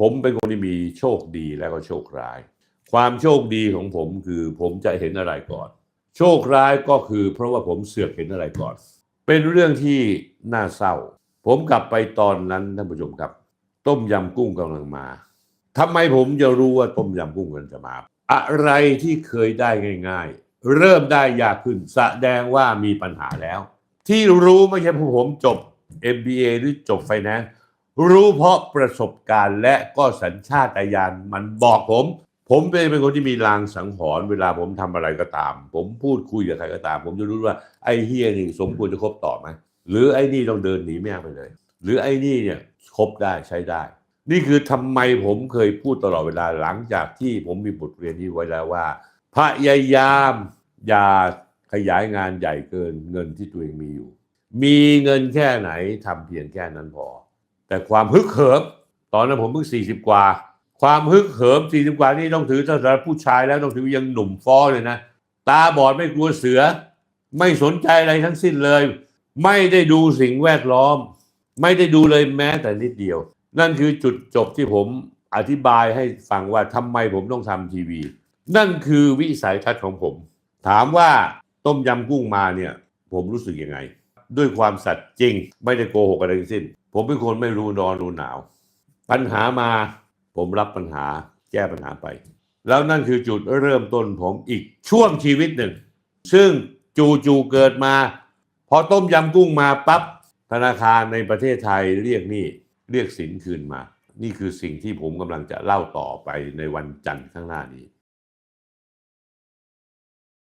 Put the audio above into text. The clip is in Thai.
ผมเป็นคนที่มีโชคดีแล้วก็โชคร้าย ความโชคดีของผมคือผมจะเห็นอะไรก่อน โชคร้ายก็คือเพราะว่าผมเสือกเห็นอะไรก่อน เป็นเรื่องที่น่าเศร้า ผมกลับไปตอนนั้นท่านผู้ชมครับ ต้มยำกุ้งกำลังมาทำไมผมจะรู้ว่าต้มยำกุ้งกำลังจะมา อะไรที่เคยได้ง่าย ๆ เริ่มได้ยากขึ้นแสดงว่ามีปัญหาแล้ว ที่รู้ไม่ใช่เพราะผมจบ MBA หรือจบไฟแนนซ์ รู้เพราะประสบการณ์และก็สัญชาตญาณมันบอกผม ผมเป็นคนที่มีลางสังหรณ์เวลาผมทำอะไรก็ตาม ผมพูดคุยกับใครก็ตาม ผมจะรู้ว่าไอ้เฮียนี่สมควรจะคบต่อไหมหรือไอ้นี่ต้องเดินหนีแม่ไปเลย หรือไอ้นี่เนี่ยคบได้ใช้ได้ นี่คือทำไมผมเคยพูดตลอดเวลาหลังจากที่ผมมีบทเรียนนี้ไว้แล้วว่าพยายามอย่าขยายงานใหญ่เกินเงินที่ตัวเองมีอยู่ มีเงินแค่ไหนทำเพียงแค่นั้นพอ แต่ความฮึกเหิม ตอนนั้นผมเพิ่ง 40 กว่า ความฮึกเหิม 40 กว่านี่ต้องถือถ้าสำหรับผู้ชายแล้วต้องถือยังหนุ่มฟอเลยนะ ตาบอดไม่กลัวเสือ ไม่สนใจอะไรทั้งสิ้นเลย ไม่ได้ดูสิ่งแวดล้อม ไม่ได้ดูเลยแม้แต่นิดเดียว นั่นคือจุดจบที่ผมอธิบายให้ฟังว่าทำไมผมต้องทำทีวี นั่นคือวิสัยทัศน์ของผม ถามว่าต้มยำกุ้งมาเนี่ย ผมรู้สึกยังไง ด้วยความสัตย์จริง ไม่ได้โกหกอะไรทั้งสิ้น ผมเป็นคนไม่รู้นอนรู้หนาว ปัญหามาผมรับปัญหาแก้ปัญหาไป แล้วนั่นคือจุดเริ่มต้นผมอีกช่วงชีวิตหนึ่ง ซึ่งจู่ๆเกิดมา พอต้มยำกุ้งมาปั๊บธนาคารในประเทศไทยเรียกนี้เรียกสินคืนมา นี่คือสิ่งที่ผมกำลังจะเล่าต่อไปในวันจันทร์ข้างหน้านี้